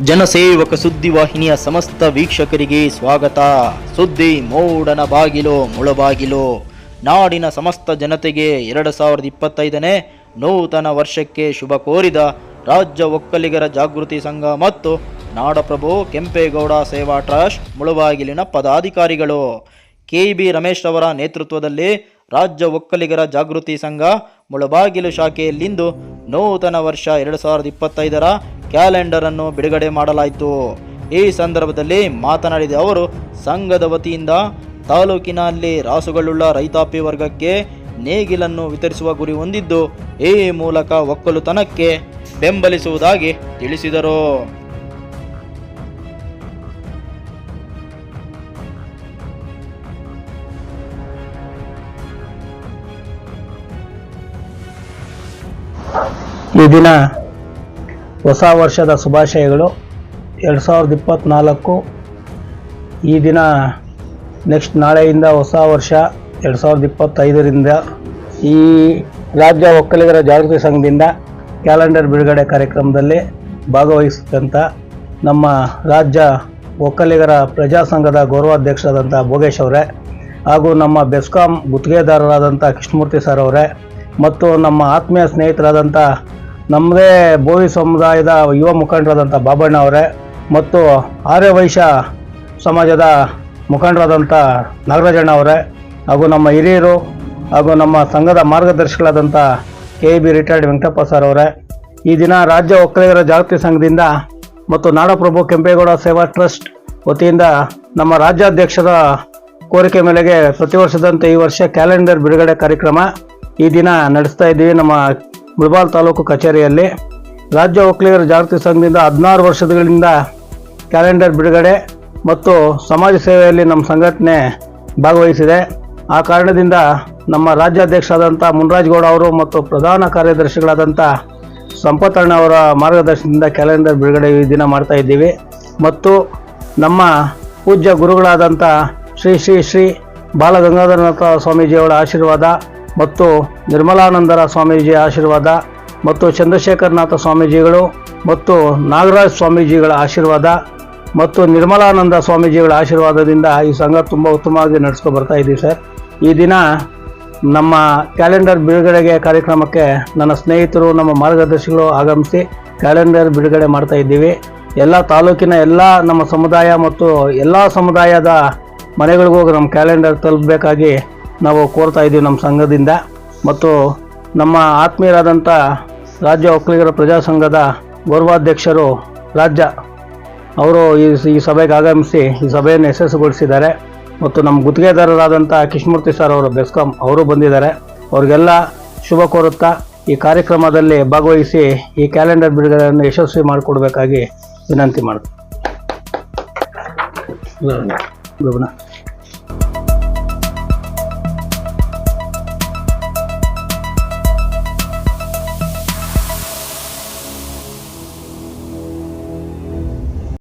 ಜನಸೇವಕ ಸುದ್ದಿವಾಹಿನಿಯ ಸಮಸ್ತ ವೀಕ್ಷಕರಿಗೆ ಸ್ವಾಗತ. ಸುದ್ದಿ ಮೋಡನ ಬಾಗಿಲು ಮುಳಬಾಗಿಲು ನಾಡಿನ ಸಮಸ್ತ ಜನತೆಗೆ ಎರಡು ಸಾವಿರದ ಇಪ್ಪತ್ತೈದನೇ ನೂತನ ವರ್ಷಕ್ಕೆ ಶುಭ ಕೋರಿದ ರಾಜ್ಯ ಒಕ್ಕಲಿಗರ ಜಾಗೃತಿ ಸಂಘ ಮತ್ತು ನಾಡಪ್ರಭು ಕೆಂಪೇಗೌಡ ಸೇವಾ ಟ್ರಸ್ಟ್ ಮುಳಬಾಗಿಲಿನ ಪದಾಧಿಕಾರಿಗಳು. ಕೆಇಬಿ ರಮೇಶ್ ಅವರ ನೇತೃತ್ವದಲ್ಲಿ ರಾಜ್ಯ ಒಕ್ಕಲಿಗರ ಜಾಗೃತಿ ಸಂಘ ಮುಳಬಾಗಿಲು ಶಾಖೆಯಲ್ಲಿಂದು ನೂತನ ವರ್ಷ ಎರಡು ಸಾವಿರದ ಇಪ್ಪತ್ತೈದರ ಕ್ಯಾಲೆಂಡರ್ ಅನ್ನು ಬಿಡುಗಡೆ ಮಾಡಲಾಯಿತು. ಈ ಸಂದರ್ಭದಲ್ಲಿ ಮಾತನಾಡಿದ ಅವರು, ಸಂಘದ ವತಿಯಿಂದ ತಾಲೂಕಿನಲ್ಲಿ ರಾಸುಗಳುಳ್ಳ ರೈತಾಪಿ ವರ್ಗಕ್ಕೆ ನೇಗಿಲನ್ನು ವಿತರಿಸುವ ಗುರಿ ಹೊಂದಿದ್ದು, ಈ ಮೂಲಕ ಒಕ್ಕಲುತನಕ್ಕೆ ಬೆಂಬಲಿಸುವುದಾಗಿ ತಿಳಿಸಿದರು. ಈ ದಿನ ಹೊಸ ವರ್ಷದ ಶುಭಾಶಯಗಳು. ಎರಡು ಸಾವಿರದ ಇಪ್ಪತ್ತ್ನಾಲ್ಕು ಈ ದಿನ ನೆಕ್ಸ್ಟ್ ನಾಳೆಯಿಂದ ಹೊಸ ವರ್ಷ ಎರಡು ಸಾವಿರದ ಇಪ್ಪತ್ತೈದರಿಂದ ಈ ರಾಜ್ಯ ಒಕ್ಕಲಿಗರ ಜಾಗೃತಿ ಸಂಘದಿಂದ ಕ್ಯಾಲೆಂಡರ್ ಬಿಡುಗಡೆ ಕಾರ್ಯಕ್ರಮದಲ್ಲಿ ಭಾಗವಹಿಸಿದಂಥ ನಮ್ಮ ರಾಜ್ಯ ಒಕ್ಕಲಿಗರ ಪ್ರಜಾ ಸಂಘದ ಗೌರವಾಧ್ಯಕ್ಷರಾದಂಥ ಭೋಗೇಶ್ ಅವರೇ ಹಾಗೂ ನಮ್ಮ ಬೆಸ್ಕಾಂ ಗುತ್ತಿಗೆದಾರರಾದಂಥ ಕೃಷ್ಣಮೂರ್ತಿ ಸರ್ ಅವರೇ ಮತ್ತು ನಮ್ಮ ಆತ್ಮೀಯ ಸ್ನೇಹಿತರಾದಂಥ ನಮ್ಮದೇ ಬೋವಿ ಸಮುದಾಯದ ಯುವ ಮುಖಂಡರಾದಂಥ ಬಾಬಣ್ಣ ಅವರೇ ಮತ್ತು ಆರ್ಯವೈಶ್ಯ ಸಮಾಜದ ಮುಖಂಡರಾದಂಥ ನಾಗರಾಜಣ್ಣ ಅವರೇ ಹಾಗೂ ನಮ್ಮ ಹಿರಿಯರು ಹಾಗೂ ನಮ್ಮ ಸಂಘದ ಮಾರ್ಗದರ್ಶಿಗಳಾದಂಥ K B retired Venkatappa sir ಅವರೇ. ಈ ದಿನ ರಾಜ್ಯ ಒಕ್ಕಲಿಗರ ಜಾಗೃತಿ ಸಂಘದಿಂದ ಮತ್ತು ನಾಡಪ್ರಭು ಕೆಂಪೇಗೌಡ ಸೇವಾ ಟ್ರಸ್ಟ್ ವತಿಯಿಂದ ನಮ್ಮ ರಾಜ್ಯಾಧ್ಯಕ್ಷರ ಕೋರಿಕೆ ಮೇಲೆಗೆ ಪ್ರತಿ ವರ್ಷದಂತೆ ಈ ವರ್ಷ ಕ್ಯಾಲೆಂಡರ್ ಬಿಡುಗಡೆ ಕಾರ್ಯಕ್ರಮ ಈ ದಿನ ನಡೆಸ್ತಾ ಇದ್ದೀವಿ. ನಮ್ಮ ಮುಳಬಾಲ್ ತಾಲೂಕು ಕಚೇರಿಯಲ್ಲಿ ರಾಜ್ಯ ಒಕ್ಕಲಿಗರ ಜಾಗೃತಿ ಸಂಘದಿಂದ ಹದಿನಾರು ವರ್ಷಗಳಿಂದ ಕ್ಯಾಲೆಂಡರ್ ಬಿಡುಗಡೆ ಮತ್ತು ಸಮಾಜ ಸೇವೆಯಲ್ಲಿ ನಮ್ಮ ಸಂಘಟನೆ ಭಾಗವಹಿಸಿದೆ. ಆ ಕಾರಣದಿಂದ ನಮ್ಮ ರಾಜ್ಯಾಧ್ಯಕ್ಷರಾದಂಥ ಮುನ್ರಾಜ್ ಗೌಡ ಅವರು ಮತ್ತು ಪ್ರಧಾನ ಕಾರ್ಯದರ್ಶಿಗಳಾದಂಥ ಸಂಪತ್ತಣ್ಣ ಅವರ ಮಾರ್ಗದರ್ಶನದಿಂದ ಕ್ಯಾಲೆಂಡರ್ ಬಿಡುಗಡೆ ಈ ದಿನ ಮಾಡ್ತಾ ಇದ್ದೀವಿ. ಮತ್ತು ನಮ್ಮ ಪೂಜ್ಯ ಗುರುಗಳಾದಂಥ ಶ್ರೀ ಶ್ರೀ ಶ್ರೀ ಬಾಲಗಂಗಾಧರನಾಥ ಸ್ವಾಮೀಜಿಯವರ ಆಶೀರ್ವಾದ ಮತ್ತು ನಿರ್ಮಲಾನಂದರ ಸ್ವಾಮೀಜಿ ಆಶೀರ್ವಾದ ಮತ್ತು ಚಂದ್ರಶೇಖರನಾಥ ಸ್ವಾಮೀಜಿಗಳು ಮತ್ತು ನಾಗರಾಜ್ ಸ್ವಾಮೀಜಿಗಳ ಆಶೀರ್ವಾದ ಮತ್ತು ನಿರ್ಮಲಾನಂದ ಸ್ವಾಮೀಜಿಗಳ ಆಶೀರ್ವಾದದಿಂದ ಈ ಸಂಘ ತುಂಬ ಉತ್ತಮವಾಗಿ ನಡೆಸ್ಕೊಂಡು ಬರ್ತಾ ಇದ್ದೀವಿ ಸರ್. ಈ ದಿನ ನಮ್ಮ ಕ್ಯಾಲೆಂಡರ್ ಬಿಡುಗಡೆಗೆ ಕಾರ್ಯಕ್ರಮಕ್ಕೆ ನನ್ನ ಸ್ನೇಹಿತರು, ನಮ್ಮ ಮಾರ್ಗದರ್ಶಿಗಳು ಆಗಮಿಸಿ ಕ್ಯಾಲೆಂಡರ್ ಬಿಡುಗಡೆ ಮಾಡ್ತಾ ಇದ್ದೀವಿ. ಎಲ್ಲ ತಾಲೂಕಿನ ಎಲ್ಲ ನಮ್ಮ ಸಮುದಾಯ ಮತ್ತು ಎಲ್ಲ ಸಮುದಾಯದ ಮನೆಗಳಿಗೂ ನಮ್ಮ ಕ್ಯಾಲೆಂಡರ್ ತಲುಪಬೇಕಾಗಿ ನಾವು ಕೋರ್ತಾ ಇದ್ದೀವಿ ನಮ್ಮ ಸಂಘದಿಂದ. ಮತ್ತು ನಮ್ಮ ಆತ್ಮೀಯರಾದಂಥ ರಾಜ್ಯ ಒಕ್ಕಲಿಗರ ಪ್ರಜಾಸಂಘದ ಗೌರವಾಧ್ಯಕ್ಷರು ರಾಜ್ಯ ಅವರು ಈ ಈ ಸಭೆಗೆ ಆಗಮಿಸಿ ಈ ಸಭೆಯನ್ನು ಯಶಸ್ಸುಗೊಳಿಸಿದ್ದಾರೆ ಮತ್ತು ನಮ್ಮ ಗುತ್ತಿಗೆದಾರರಾದಂಥ ಕೃಷ್ಣಮೂರ್ತಿ ಸರ್ ಅವರು, ಬೆಸ್ಕಾಂ ಅವರು ಬಂದಿದ್ದಾರೆ. ಅವರಿಗೆಲ್ಲ ಶುಭ ಕೋರುತ್ತಾ ಈ ಕಾರ್ಯಕ್ರಮದಲ್ಲಿ ಭಾಗವಹಿಸಿ ಈ ಕ್ಯಾಲೆಂಡರ್ ಬಿಡುಗಡೆಯನ್ನು ಯಶಸ್ವಿ ಮಾಡಿಕೊಡ್ಬೇಕಾಗಿ ವಿನಂತಿ ಮಾಡ್ತೀನಿ.